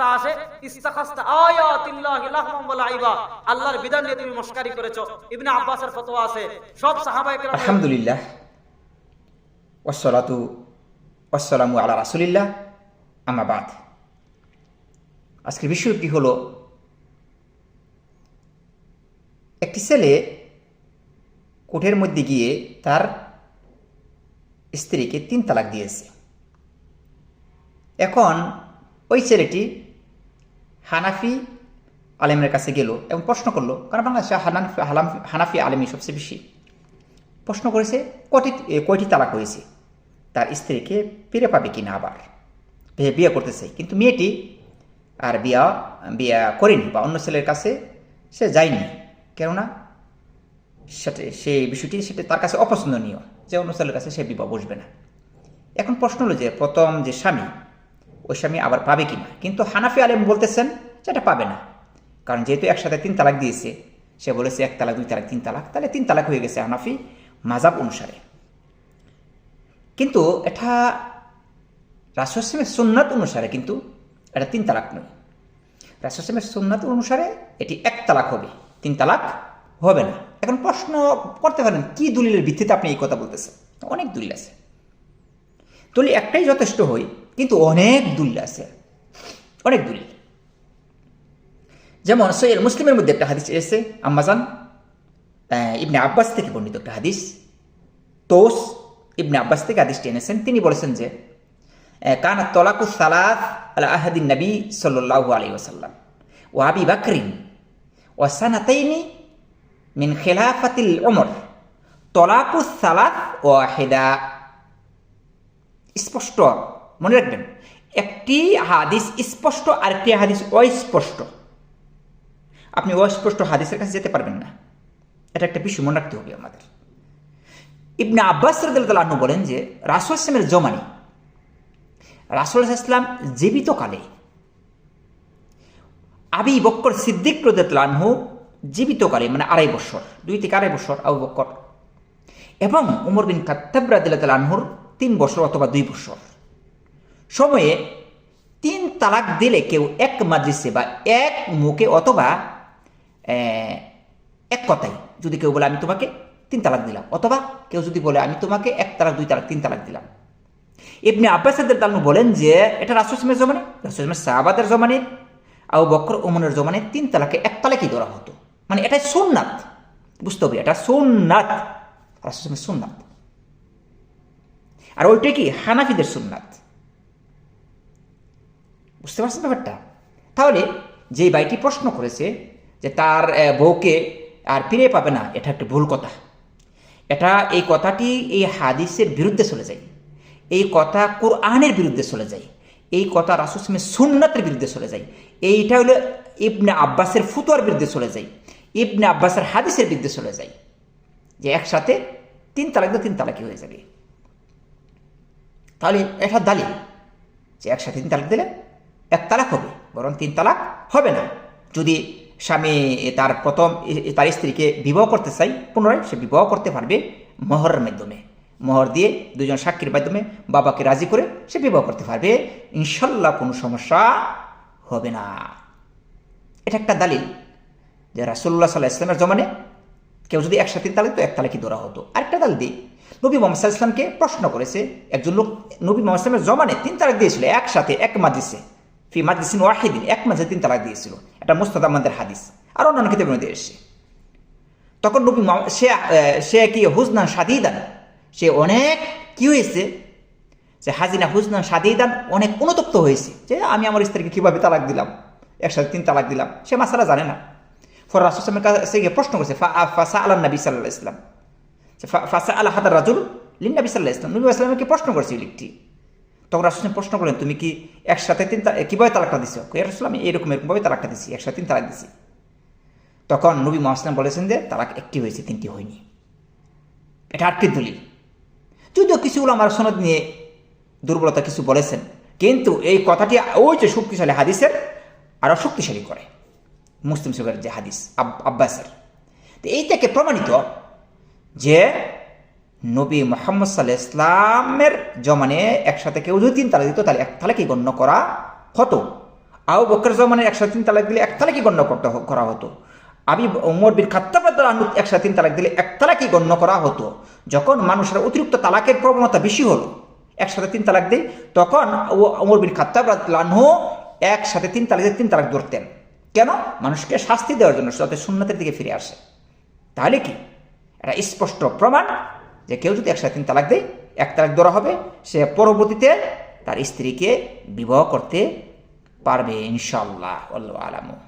তা ইস্তাখাস্তা আয়াতিল্লাহি লাইবা। আল্লাহর বিধান নিয়ে তুমি করেছ। ইবনে আব্বাসের ফতোয়া আছে। সব আলহামদুলিল্লাহ ওসলাতু ওসালামু আলা রাসুলিল্লাহ আমাবাদ আজকের বিষয়টি হলো, একটি ছেলে কোঠের মধ্যে গিয়ে তার স্ত্রীকে তিন তালাক দিয়েছে। এখন ওই ছেলেটি হানাফি আলেমের কাছে গেল এবং প্রশ্ন করল কারণ বাংলাদেশে হানাফি হানাফি আলেমই সবচেয়ে বেশি? প্রশ্ন করেছে, কটি কয়টি তালাক হয়েছে? তার স্ত্রীকে ফিরে পাবে কিনা আবার? বিয়ে- বিয়ে করতে কিন্তু মেয়েটি আর বিয়া বিয়া করেনি বা অন্য ছেলের কাছে সে যায়নি। কেননা সেটা, সেই বিষয়টি সেটা তার কাছে অপছন্দনীয়, যে অন্য ছেলের কাছে সে বিবাহ বসবে না। এখন প্রশ্ন হলো যে প্রথম যে স্বামী, ওই স্বামী আবার পাবে কিনা? কিন্তু হানাফি আলেম বলতেছেন সেটা পাবে না। কারণ যেহেতু একসাথে তিন তালাক দিয়েছে, সে বলেছে এক তালাক, দুই তালাক, তিন তালাক, তাহলে তিন তালাক হয়ে গেছে হানাফি মাজাব অনুসারে। কিন্তু এটা রাসুসলামের সুন্নাত অনুসারে কিন্তু এটা তিন তালাক নয়। রাসুসলামের সুন্নাত অনুসারে এটি এক তালাক হবে, তিন তালাক হবে না। এখন প্রশ্ন করতে পারেন, কি দলিলের ভিত্তিতে আপনি এই কথা বলতেছেন? অনেক দলিল আছে। দলিল একটাই যথেষ্ট হই কিন্তু অনেক দলিল আছে। অনেক দলিল। যেমন সৈয়দ মুসলিমের মধ্যে একটা হাদিস এসেছে, আম্মাজান ইবনে আব্বাস থেকে বর্ণিত একটা হাদিস। তোস ইবনে আব্বাস থেকে হাদিসটি এনেছেন। তিনি বলেছেন যে কানা তলাকু সালাত আলা আহাদিন নবী সাল্লাল্লাহু আলাইহি ওয়াসাল্লাম। ও আবি বাকরিন ও সানাতাইনি মিন খিলাফাতিল উমর। তলাকু সালাত ওয়াহিদা। স্পষ্ট, মনে রাখবেন, একটি হাদিস স্পষ্ট আর একটি হাদিস অস্পষ্ট। আপনি অস্পষ্ট হাদিসের কাছে যেতে পারবেন না। এটা একটা বিষয় মনে রাখতে হবে আমাদের। ইবনে আব্বাস রদুল্লাহ বলেন যে, রাসুল ইসলামের জমানি রাসুল ইসলাম জীবিতকালে আবি বক্কর সিদ্দিক রদুল্লাহ জীবিতকালে মানে আড়াই বছর, দুই থেকে আড়াই বছর আবু বক্কর এবং উমর বিন খাত্তাব রাদিল্লাহ তিন বছর অথবা দুই বছর। সময়ে তিন তালাক দিলে কেউ এক মাদ্রিসে বা এক মুখে অথবা এক কথাই, যদি কেউ বলে, আমি তোমাকে তিন তালাক দিলাম, অথবা কেউ যদি বলে, আমি তোমাকে এক তালাক, দুই তালাক, তিন তালাক দিলাম। ইবনে আব্বাসের তালু বলেন যে, এটা রাসুসমের জমানে। রাসুসমের সাহাবাদের জমানে, আবু বক্কর ওমনের জমানে, তিন তালাকে এক তালাকই ধরা হতো। মানে এটাই সোননাথ বুঝতে হবে, এটা সোননাথ রাসুসমের সোননাথ আর ওইটা কি? হানাফিদের সুন্নাত। বুঝতে পারছেন ব্যাপারটা? তাহলে যে বাইটি প্রশ্ন করেছে যে তার বউকে আর ফিরে পাবে না। এটা একটা ভুল কথা। এটা, এই কথাটি এই হাদিসের বিরুদ্ধে চলে যায়। এই কথা কোরআনের বিরুদ্ধে চলে যায়। এই কথা রাসুসমের সুন্নাতের বিরুদ্ধে চলে যায়। এইটা হলো ইবনে আব্বাসের ফুতুয়ার বিরুদ্ধে চলে যায়। ইবনে আব্বাসের হাদিসের বিরুদ্ধে চলে যায়। যে একসাথে তিন তালাক তিন তালাকি হয়ে যাবে। তাহলে এটা দালিল যে একসাথে তিন তালাক দিলে এক তালাক হবে, বরং তিন তালাক হবে না। যদি স্বামী তার প্রথম তার স্ত্রীকে বিবাহ করতে চাই, পুনরায় সে বিবাহ করতে পারবে মোহরের মাধ্যমে। মোহর দিয়ে দুজন সাক্ষীর মাধ্যমে বাবাকে রাজি করে সে বিবাহ করতে পারবে। ইনশাল্লাহ কোনো সমস্যা হবে না। এটা একটা দালিল যে রাসুল্লাহ সাল্লাহ ইসলামের জমানে কেউ যদি একসাথে তালাক তো এক তালাকি ধরা হতো। আরেকটা দাল দিই নবী মোহাম্মদ ইসলামকে প্রশ্ন করেছে, একজন লোক নবী মোহাম্মদ ইসলামের জমানে তিন তালাক দিয়েছিল, একসাথে, এক মাদিসে ফি মাদিসিন ওয়াহিদিন, এক মাঝে তিন তালাক দিয়েছিল। এটা মুস্তাদ আমাদের হাদিস। আর অন্যান্য ক্ষেত্রে মধ্যে এসছে। তখন নবী সে সে কি হুজনান সাদিদান? সে অনেক কি হয়েছে? যে হাজিনা হুজনান সাদিদান অনেক অনুতপ্ত হয়েছে। যে আমি আমার স্ত্রীকে কীভাবে তালাক দিলাম? একসাথে তিন তালাক দিলাম। সে মাসালা জানে না। ফর রাসুসলামের কাছে গিয়ে প্রশ্ন করেছে ফাসা আল্লাহ নবী সাল্লাহ ইসলাম ফাসা আল্লাহ হাদার রাজুল লিন নবী সাল্লাহ ইসলাম নবী ইসলামকে প্রশ্ন করেছে লিখটি তখন রাসুল প্রশ্ন করলেন, তুমি কি একসাথে তিন কীভাবে তালাকটা দিছো? রাসুল আমি এরকম, এরকমভাবে তালাকটা দিছি, একসাথে তিন তালাক দিছি। তখন নবী মহাসলাম বলেছেন যে, তালাক একটি হয়েছে, তিনটি হয়নি। এটা আটটি দলিল। যদিও কিছু আমার সনদ নিয়ে দুর্বলতা কিছু বলেছেন, কিন্তু এই কথাটি ওই যে শক্তিশালী হাদিসের আরও শক্তিশালী করে, মুসলিম সুগার যে হাদিস, আব- আব্বাসের। তো এই থেকে প্রমাণিত যে নবী মোহাম্মদ সাল্লাহ ইসলামের জমানে একসাথে কেউ যদি তিন তালাক দিত, তাহলে এক তালাকই গণ্য করা হতো। আউ বকর জমানে একসাথে তিন তালাক দিলে এক তালাকই গণ্য করতে করা হতো। আমি ওমর বিন খাত্তাব রাদিয়াল্লাহু আনহু একসাথে তিন তালাক দিলে এক তালাকই গণ্য করা হতো। যখন মানুষের অতিরিক্ত তালাকের প্রবণতা বেশি হলো, একসাথে তিন তালাক দেয় তখন ও- ওমর বিন খাত্তাব রাদিয়াল্লাহু আনহু একসাথে তিন তালাক দিয়ে তিন তালাক ধরতেন। কেন? মানুষকে শাস্তি দেওয়ার জন্য, যাতে সুন্নতের দিকে ফিরে আসে। তাহলে কি? এটা স্পষ্ট প্রমাণ। যে কেউ যদি একসাথে তিন তালাক দেয়, এক তালাক ধরা হবে, সে পরবর্তীতে তার স্ত্রীকে বিবাহ করতে পারবে ইনশাল্লাহ আল্লাহ আলামু।